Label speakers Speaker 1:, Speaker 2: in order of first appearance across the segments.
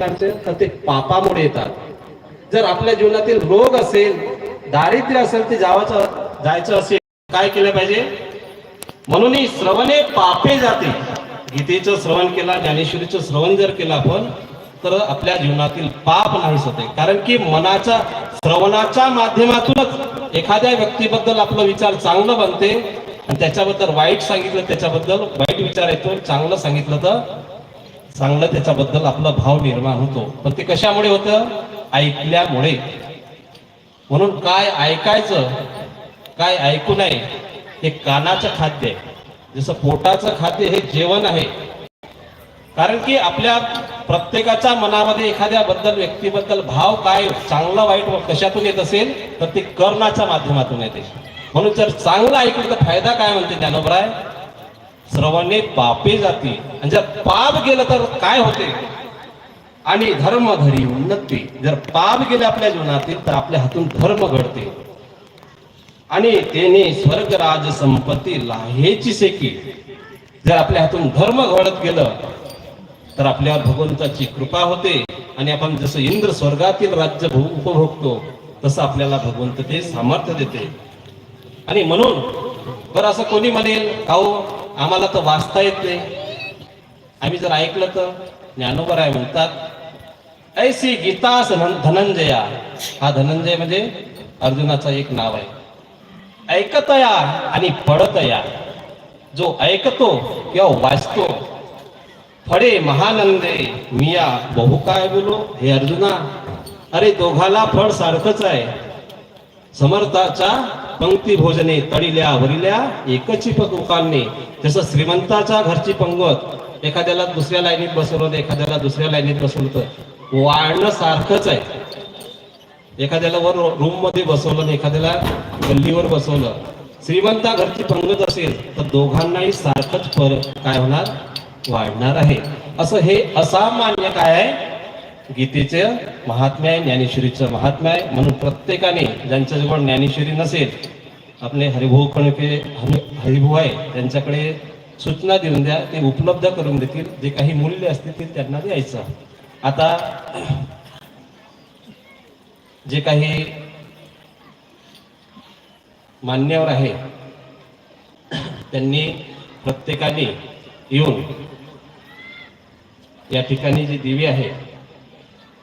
Speaker 1: तर ते पापामुळे येतात. जर आपल्या जीवनातील रोग असेल दारिद्र्य असेल ते जावाचं जायचं असेल काय केलं पाहिजे? म्हणून श्रवणे पापे जाते. गीतेचं श्रवण केला ज्ञानेश्वरीचं श्रवण जर केलं आपण तर आपल्या जीवनातील पाप नाहीच होते. कारण की मनाच्या श्रवणाच्या माध्यमातूनच एखाद्या व्यक्तीबद्दल आपलं विचार चांगलं बनते. आणि त्याच्याबद्दल वाईट सांगितलं त्याच्याबद्दल वाईट विचार येतो. चांगलं सांगितलं तर चांगलं त्याच्याबद्दल आपला भाव निर्माण होतो. पण ते कशामुळे होतं? ऐकल्यामुळे. म्हणून काय ऐकायचं काय ऐकू नये हे कानाचं खाद्य आहे. जसं पोटाचं खाद्य हे जेवण आहे. कारण की आपल्या प्रत्येकाच्या मनामध्ये एखाद्या बद्दल व्यक्तीबद्दल भाव काय चांगला वाईट कशातून येत असेल तर ते कर्णाच्या माध्यमातून येते. म्हणून जर चांगलं ऐकलं तर फायदा काय म्हणते ज्ञानोबराय? सर्वांनी पापे जाते. आणि जर पाप गेलं तर काय होते? आणि धर्म धरी उन्नती. जर पाप गेले आपल्या जीवनातील तर आपल्या हातून धर्म घडते. आणि त्याने स्वर्ग राज संपत्ती लाहेची सेकी जर आपल्या हातून धर्म घडत गेलं तर आपल्यावर भगवंताची कृपा होते. आणि आपण जसं इंद्र स्वर्गातील राज्य उपभोगतो तसं आपल्याला भगवंत ते सामर्थ्य देते. आणि म्हणून बरं असं कोणी म्हणेल अहो आम्हाला तर वाचता येत नाही. आम्ही जर ऐकलं तर ज्ञानोबर आहे म्हणतात ऐसी गीतास धन- धनंजया. हा धनंजय म्हणजे अर्जुनाचं एक नाव आहे. ऐकतया आणि पडतया. जो ऐकतो किंवा वाचतो फळे महानंदे मिया बहु काय बोलो? हे अर्जुना अरे दोघाला फळ सारखंच आहे. समर्थाच्या पंक्ती भोजने तळिल्या वरिल्या एकची उकालणे. जसं श्रीमंताच्या घरची पंगत एखाद्याला दुसऱ्या लाईनीत बसवलं एखाद्याला दुसऱ्या लाईनीत बसवलं वाढणं सारखंच आहे. एखाद्याला वर रूममध्ये बसवलं एखाद्याला गल्लीवर बसवलं. श्रीमंता घरची पंगत असेल तर दोघांनाही सारखंच फरक काय होणार? वाढणार आहे. असं हे असामान्य काय आहे? गीतेचे महात्म्य आहे ज्ञानेश्वरीचं महात्म्य आहे म्हणून प्रत्येकाने ज्यांच्याजवळ ज्ञानेश्वरी नसेल आपले हरिभाऊ कणके हरि हरिभाऊ आहे त्यांच्याकडे सूचना देऊन द्या ते उपलब्ध करून देतील जे काही मूल्य असतील ते त्यांना द्यायचं. आता जे काही मान्यवर आहे त्यांनी प्रत्येकाने येऊन या ठिकाणी जे दिवे आहे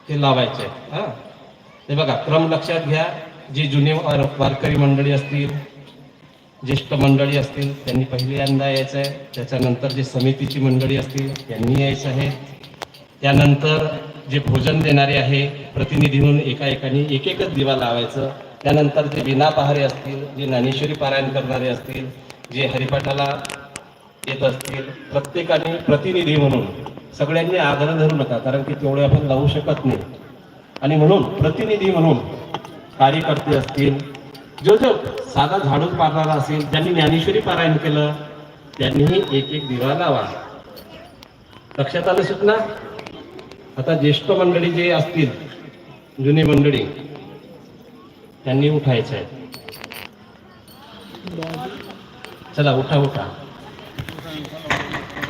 Speaker 1: ते लावायचे हां? हा ते बघा क्रम लक्षात घ्या. जी जुने वारकरी मंडळी असतील ज्येष्ठ मंडळी असतील त्यांनी पहिल्यांदा यायचं आहे त्याच्यानंतर जे समितीची मंडळी असतील त्यांनी यायचं आहे. त्यानंतर जे भोजन देणारे आहे प्रतिनिधी म्हणून एका एकाने एक एकच दिवा लावायचं. त्यानंतर जे बिना पहारे असतील जे ज्ञानेश्वरी पारायण करणारे असतील जे हरिपाठाला येत असतील प्रत्येकाने प्रतिनिधी म्हणून सगळ्यांनी आग्रह धरू नका कारण की तेवढे आपण लावू शकत नाही. आणि म्हणून प्रतिनिधी म्हणून कार्यकर्ते असतील जो जो साधा झाडू पारणारा असेल ज्यांनी ज्ञानेश्वरी पारायण केलं त्यांनीही एक एक दिवा लावा. लक्षात आलं सूचना आता ज्येष्ठ मंडळी जे असतील जुनी मंडळी त्यांनी उठायचं आहे. चला उठा उठा.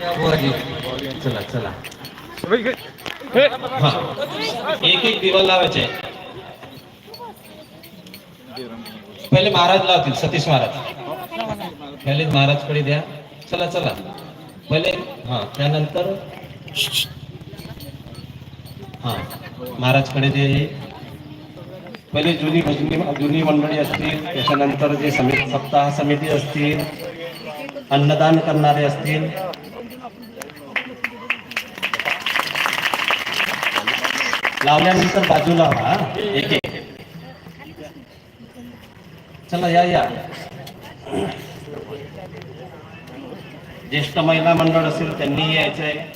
Speaker 1: चला चला. एक एक दिवा लावायचे. पहिले महाराज लावतील सतीश महाराज. पहिले महाराजकडे द्या. चला चला. पहिले हा त्यानंतर हा महाराजकडे जे पहिले जुनी भजनी जुनी मंडळी असतील त्याच्यानंतर जे समिती सप्ताह समिती असतील अन्नदान करणारे असतील लावल्यानंतर बाजूला व्हा एक एक. चला या या. ज्येष्ठ महिला मंडळ असेल त्यांनी यायचं आहे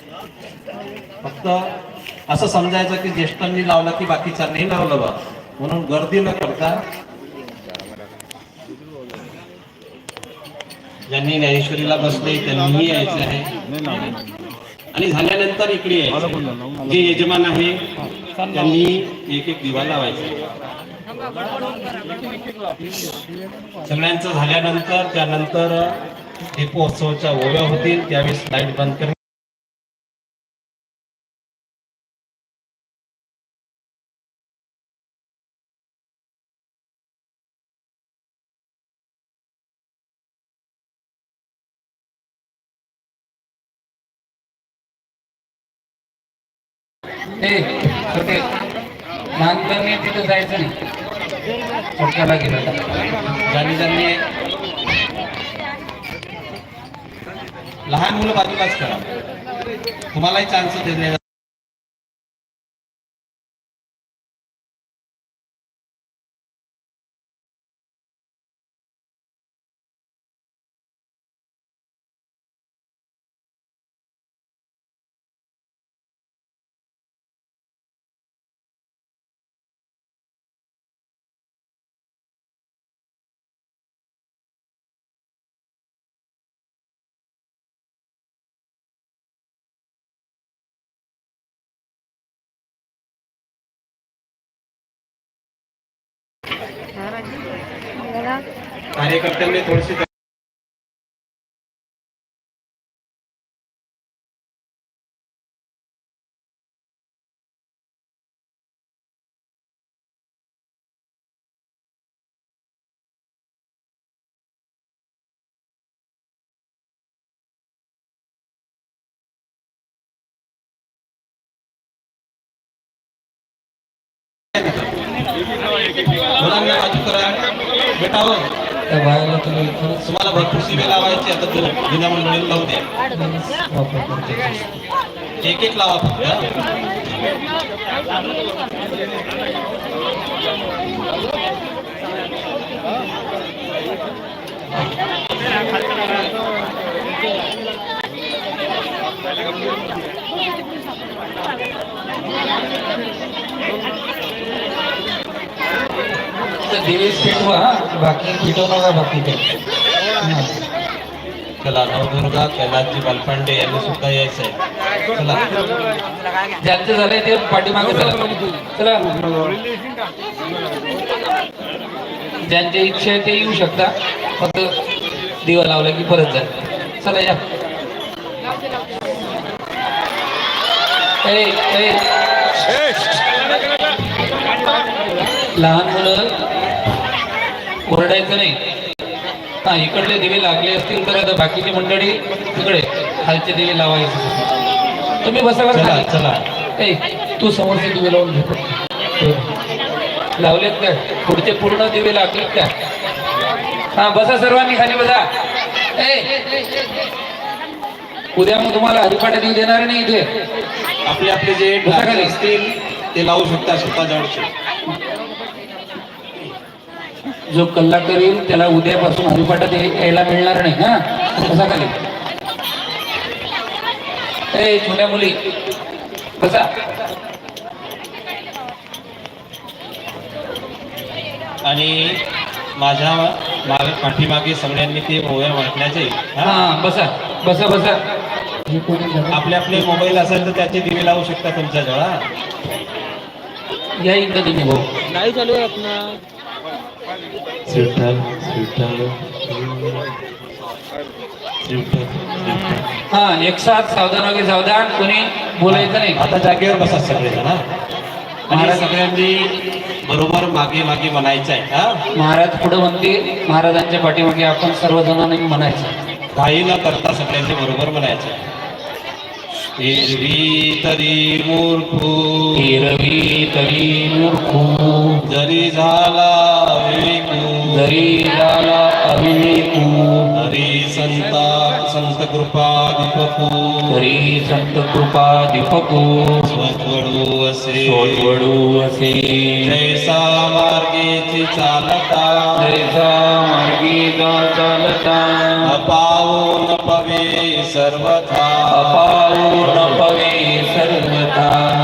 Speaker 1: फक्त असं समजायचं की ज्येष्ठांनी लावलं की बाकीच्यांनी लावलं बा. म्हणून गर्दी न करता ज्यांनी ज्ञानेश्वरीला बसले त्यांनीही यायचं आहे. आणि झाल्यानंतर इकडे जे यजमान आहे त्यांनी एक एक दिवा लावायचा. सगळ्यांचं झाल्यानंतर त्यानंतर दीपोत्सवाच्या ओव्या होतील त्यावेळेस लाइट बंद करून.
Speaker 2: ए छोटे लहानपणी तिथं जायचं नाही. छोट्याला गेलं
Speaker 1: जाणी जाणी. लहान मुलं बाजूलाच करा. तुम्हालाही चान्स देणे कार्यकर्त्यांनी थोडीशी मुलांना बाजू करा
Speaker 2: त्या बायाला तुम्ही खरंच
Speaker 1: तुम्हाला भरपूर शिबे लावायची आता तू जुन्या मंडळीला लावू द्या
Speaker 2: वापर करते
Speaker 1: एक एक लावा फक्त.
Speaker 2: तर दिवेश पेटवा हा. बाकी पेटवू नका बाकी ते हा.
Speaker 1: चला नवदुर्गा कैलासजी बालपांडे यांनी सुद्धा यायचं आहे. चला.
Speaker 2: ज्यांचं झालंय ते पाठीमागे चला. चला. ज्यांची इच्छा आहे ते येऊ शकता. फक्त दिवा लावला की परत जा. चला या. लहान मुलं ओरडायचं नाही. हा इकडले दिवे लागले असतील तर आता बाकीची मंडळी तिकडे खालचे दिवे लावायचे. तुम्ही बसा बरं
Speaker 1: चला
Speaker 2: ए तू समोरचे दिवे लावून घे. लावलेत काय? पुढचे पूर्ण दिवे लागलेत काय? हा बसा सर्वांनी खाली बसा. ए उद्या मग तुम्हाला हरिपाठा देऊ देणार नाही इथे.
Speaker 1: आपले आपले जे
Speaker 2: बसा खाली.
Speaker 1: असतील ते लावू शकता स्वतः जवळचे
Speaker 2: जो कल्ला करील त्याला उद्यापासून हरिपाठात यायला मिळणार नाही हा बसा खाली ए जुन्या मुली बसा
Speaker 1: आणि माझ्या मागे पाठीमागे सगळ्यांनी ते ओव्या वाटण्याचे हा?
Speaker 2: हा बसा बसा बसा?
Speaker 1: आपले आपले मोबाईल असेल तर त्याचे दिवे लावू शकता तुमच्या जवळ?
Speaker 2: या इकडे तुम्ही भाऊ
Speaker 3: नाही चालू आहे अपना
Speaker 1: विठ्ठल विठ्ठल
Speaker 2: हा एक साथ सावधान वगैरे सावधान कोणी बोलायचं नाही.
Speaker 1: आता जागेवर बसा सगळेजण हा. आणि
Speaker 2: महाराज-
Speaker 1: सगळ्यांनी बरोबर मागे मागे म्हणायचं आहे हा.
Speaker 2: महाराज पुढे म्हणते महाराजांच्या पाठीमागे आपण सर्वजणांनी म्हणायचं
Speaker 1: काही न करता सगळ्यांनी बरोबर म्हणायचं आहे एरवी तरी मूर्खू.
Speaker 2: हिरवी तरी मूर्खू.
Speaker 1: जरी झाला विवेकू
Speaker 2: झाला अविवेकू
Speaker 1: हरी संता संत कृपा दीपकू
Speaker 2: तरी संत कृपा दीपकू
Speaker 1: स्वडू असे।
Speaker 2: सोडवडू असे।
Speaker 1: जैसा मार्गेची चालता।
Speaker 2: जैसा मार्गी चालता।
Speaker 1: अपावून पवे सर्वथा।
Speaker 2: अपाऊन पवे सर्वथा।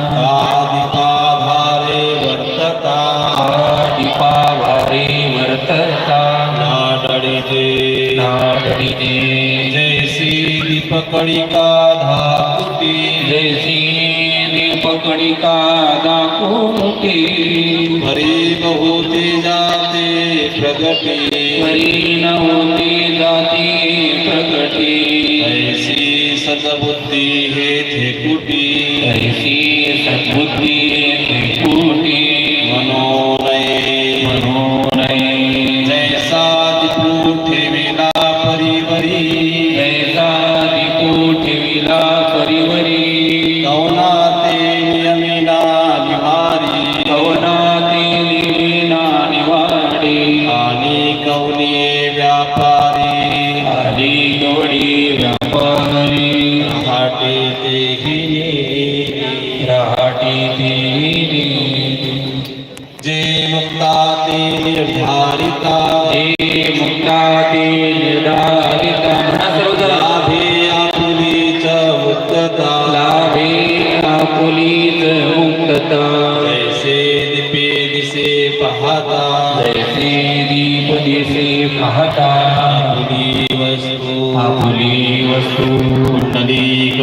Speaker 1: दीपकळिका धातुती
Speaker 2: जैसी दीपकणिका दाखोटी
Speaker 1: हरी बहुती जाते प्रगती।
Speaker 2: हरी
Speaker 4: वस्तु
Speaker 1: आपुली वस्तू
Speaker 4: पुंडलिक